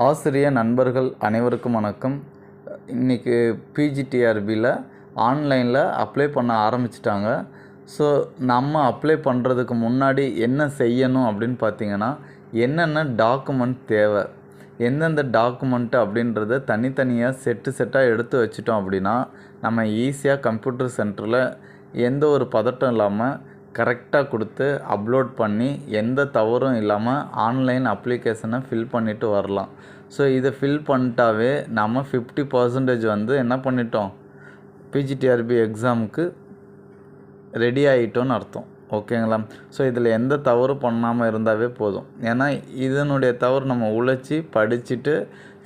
ஆசிரிய நண்பர்கள் அனைவருக்கும் வணக்கம். இன்றைக்கி பிஜிடிஆர்பியில் ஆன்லைனில் அப்ளை பண்ண ஆரம்பிச்சிட்டாங்க. ஸோ நம்ம அப்ளை பண்ணுறதுக்கு முன்னாடி என்ன செய்யணும் அப்படின்னு பார்த்தீங்கன்னா என்னென்ன டாக்குமெண்ட் தேவை? எந்தெந்த டாக்குமெண்ட்டு அப்படின்றத தனித்தனியாக செட்டு செட்டாக எடுத்து வச்சிட்டோம் அப்படின்னா நம்ம ஈஸியாக கம்ப்யூட்டர் சென்டரில் எந்த ஒரு பதட்டம் இல்லாமல் கரெக்டாக கொடுத்து அப்லோட் பண்ணி எந்த தவறும் இல்லாமல் ஆன்லைன் அப்ளிகேஷனை ஃபில் பண்ணிவிட்டு வரலாம். ஸோ இதை ஃபில் பண்ணிட்டாவே நம்ம ஃபிஃப்டி பர்சன்டேஜ் வந்து என்ன பண்ணிட்டோம்? பிஜிடிஆர்பி எக்ஸாமுக்கு ரெடி ஆகிட்டோன்னு அர்த்தம். ஓகேங்களா ஸோ இதில் எந்த தவறும் பண்ணாமல் இருந்தாவே போதும். ஏன்னா இதனுடைய தவறு நம்ம உழைச்சி படிச்சுட்டு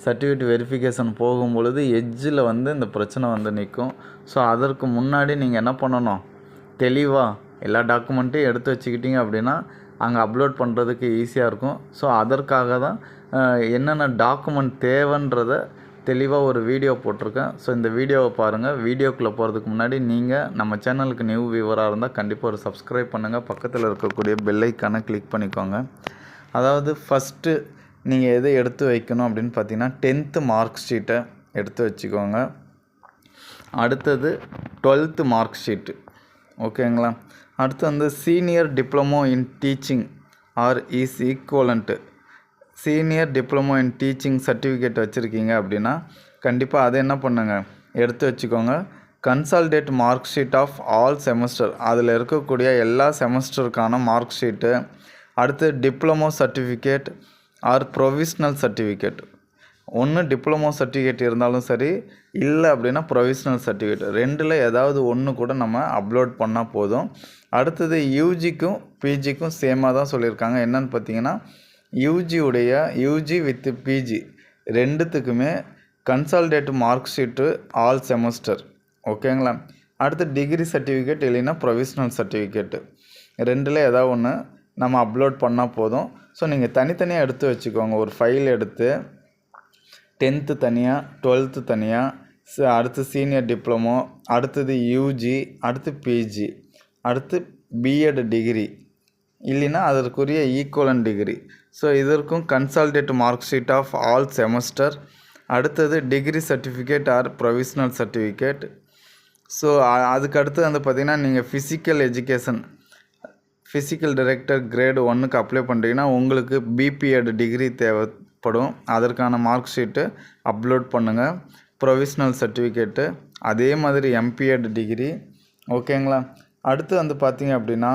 சர்டிஃபிகேட் வெரிஃபிகேஷன் போகும்பொழுது எஜ்ஜில் வந்து இந்த பிரச்சனை வந்து நிற்கும். ஸோ அதற்கு முன்னாடி நீங்கள் என்ன பண்ணணும்? தெளிவாக எல்லா டாக்குமெண்ட்டையும் எடுத்து வச்சுக்கிட்டிங்க அப்படின்னா அங்கே அப்லோட் பண்ணுறதுக்கு ஈஸியாக இருக்கும். ஸோ அதற்காக தான் என்னென்ன டாக்குமெண்ட் தேவைன்றத தெளிவாக ஒரு வீடியோ போட்டிருக்கேன். ஸோ இந்த வீடியோவை பாருங்கள் வீடியோக்குள்ளே போகிறதுக்கு முன்னாடி நீங்கள் நம்ம சேனலுக்கு நியூ வியூவராக இருந்தால் கண்டிப்பாக ஒரு சப்ஸ்கிரைப் பண்ணுங்கள் பக்கத்தில் இருக்கக்கூடிய பெல்லைக்கான கிளிக் பண்ணிக்கோங்க. அதாவது ஃபஸ்ட்டு நீங்கள் எதை எடுத்து வைக்கணும் அப்படின்னு பார்த்தீங்கன்னா டென்த்து மார்க் ஷீட்டை எடுத்து வச்சுக்கோங்க. அடுத்தது டுவெல்த்து மார்க் ஷீட்டு ஓகேங்களா அடுத்து வந்து senior diploma in teaching or is equivalent senior diploma in teaching certificate வச்சுருக்கீங்க அப்படின்னா கண்டிப்பாக அதை என்ன பண்ணுங்கள் எடுத்து வச்சுக்கோங்க. Consolidated mark sheet of all semester அதில் இருக்கக்கூடிய எல்லா செமஸ்டருக்கான மார்க் ஷீட்டு அடுத்து diploma certificate or provisional certificate ஒன்று டிப்ளமோ சர்டிஃபிகேட் இருந்தாலும் சரி இல்லை அப்படின்னா ப்ரொவிஷ்னல் சர்டிஃபிகேட் ரெண்டில் ஏதாவது ஒன்று கூட நம்ம அப்லோட் பண்ணால் போதும். அடுத்தது யூஜிக்கும் பிஜிக்கும் சேமாக தான் சொல்லியிருக்காங்க. என்னென்னு பார்த்தீங்கன்னா யூஜியுடைய யூஜி வித் பிஜி ரெண்டுத்துக்குமே consolidated mark sheet all semester ஓகேங்களா? அடுத்து டிகிரி சர்டிஃபிகேட் இல்லைன்னா ப்ரொவிஷ்னல் சர்டிஃபிகேட்டு ரெண்டில் ஏதாவது ஒன்று நம்ம அப்லோட் பண்ணால் போதும். ஸோ நீங்கள் தனித்தனியாக எடுத்து வச்சுக்கோங்க. ஒரு ஃபைல் எடுத்து டென்த்து தனியாக டுவெல்த்து தனியாக அடுத்து சீனியர் டிப்ளமோ அடுத்தது யூஜி அடுத்து பிஜி அடுத்து பிஎட் டிகிரி இல்லைன்னா அதற்குரிய ஈக்குவலன் டிகிரி. ஸோ இதற்கும் consolidated mark sheet of all semester அடுத்தது degree certificate or provisional certificate so அதுக்கு அடுத்து வந்து பார்த்திங்கன்னா நீங்கள் physical education physical director grade ஒன்றுக்கு அப்ளை பண்ணுறீங்கன்னா உங்களுக்கு பிபிஎட் டிகிரி தேவை தேவைப்படும் அதற்கான மார்க் ஷீட்டு அப்லோட் பண்ணுங்கள் ப்ரொவிஷ்னல் சர்டிஃபிகேட்டு. அதே மாதிரி எம்பிஎட் டிகிரி. ஓகேங்களா? அடுத்து வந்து பார்த்திங்க அப்படின்னா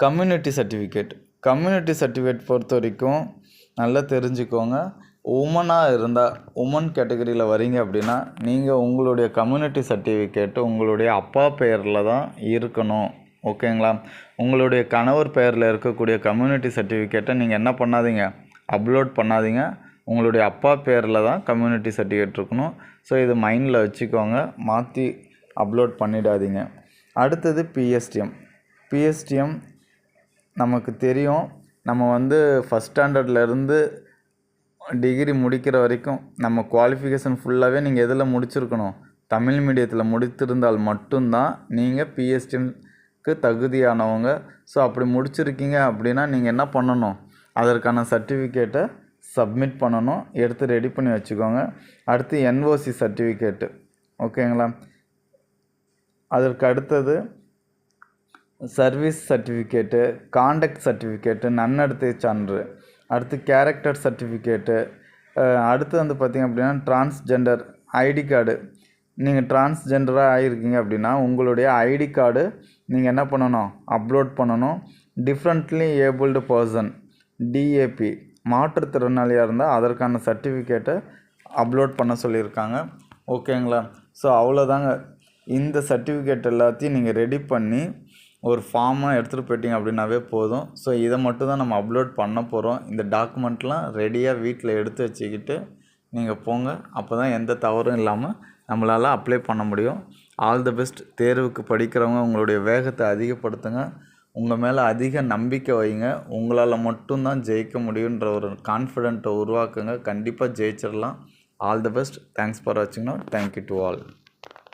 கம்யூனிட்டி சர்டிஃபிகேட். கம்யூனிட்டி சர்டிஃபிகேட் பொறுத்த வரைக்கும் நல்லா தெரிஞ்சுக்கோங்க. உமனாக இருந்தால் உமன் கேட்டகரியில் வரீங்க அப்படின்னா நீங்கள் உங்களுடைய கம்யூனிட்டி சர்டிஃபிகேட்டு உங்களுடைய அப்பா பெயரில் தான் இருக்கணும். ஓகேங்களா? உங்களுடைய கணவர் பெயரில் இருக்கக்கூடிய கம்யூனிட்டி சர்டிஃபிகேட்டை நீங்கள் என்ன பண்ணாதீங்க? அப்லோட் பண்ணாதீங்க. உங்களுடைய அப்பா பேரில் தான் கம்யூனிட்டி சர்டிஃபிகேட் இருக்கணும். ஸோ இது மைண்டில் வச்சுக்கோங்க. மாற்றி அப்லோட் பண்ணிடாதீங்க. அடுத்தது பிஎஸ்டிஎம் பிஎஸ்டிஎம் நமக்கு தெரியும். நம்ம வந்து ஃபஸ்ட் ஸ்டாண்டர்ட்லேருந்து டிகிரி முடிக்கிற வரைக்கும் நம்ம குவாலிஃபிகேஷன் ஃபுல்லாகவே நீங்கள் எதில் முடிச்சிருக்கணும்? தமிழ் மீடியத்தில் முடித்திருந்தால் மட்டும்தான் நீங்கள் பிஎஸ்டிஎம்க்கு தகுதியானவங்க. ஸோ அப்படி முடிச்சிருக்கீங்க அப்படின்னா நீங்கள் என்ன பண்ணணும்? அதற்கான சர்டிஃபிகேட்டை சப்மிட் பண்ணணும். எடுத்து ரெடி பண்ணி வச்சுக்கோங்க. அடுத்து என்ஓசி சர்டிஃபிகேட்டு. ஓகேங்களா? அதற்கு அடுத்தது சர்வீஸ் சர்டிஃபிகேட்டு காண்டக்ட் சர்டிஃபிகேட்டு நன்னடத்தை சான்று. அடுத்து கேரக்டர் சர்டிஃபிகேட்டு. அடுத்து வந்து பார்த்திங்க அப்படின்னா டிரான்ஸ்ஜெண்டர் ஐடி கார்டு. நீங்கள் டிரான்ஸ்ஜெண்டராக ஆகிருக்கீங்க அப்படின்னா உங்களுடைய ஐடி கார்டு நீங்கள் என்ன பண்ணணும்? அப்லோட் பண்ணணும். டிஃப்ரெண்ட்லி ஏபிள்டு பர்சன் டிஏபி மாற்றுத்திறனாளியாக இருந்தால் அதற்கான சர்டிஃபிகேட்டை அப்லோட் பண்ண சொல்லியிருக்காங்க. ஓகேங்களா? ஸோ அவ்வளோதாங்க இந்த சர்டிஃபிகேட் எல்லாத்தையும் நீங்கள் ரெடி பண்ணி ஒரு ஃபார்மாக எடுத்துகிட்டு போயிட்டீங்க அப்படின்னாவே போதும். ஸோ இதை மட்டும் தான் நம்ம அப்லோட் பண்ண போகிறோம் இந்த டாக்குமெண்ட்லாம் ரெடியாக வீட்டில் எடுத்து வச்சுக்கிட்டு நீங்கள் போங்க. அப்போ தான் எந்த தவறும் இல்லாமல் நம்மளால் அப்ளை பண்ண முடியும். ஆல் த பெஸ்ட் தேர்வுக்கு படிக்கிறவங்க உங்களுடைய வேகத்தை அதிகப்படுத்துங்க. உங்கள் மேலே அதிக நம்பிக்கை வைங்க. உங்களால் மட்டும்தான் ஜெயிக்க முடியுன்ற ஒரு கான்ஃபிடென்ட்டை உருவாக்குங்க. கண்டிப்பாக ஜெயிச்சிடலாம். All the best thanks for வாட்சிங்னா thank you to all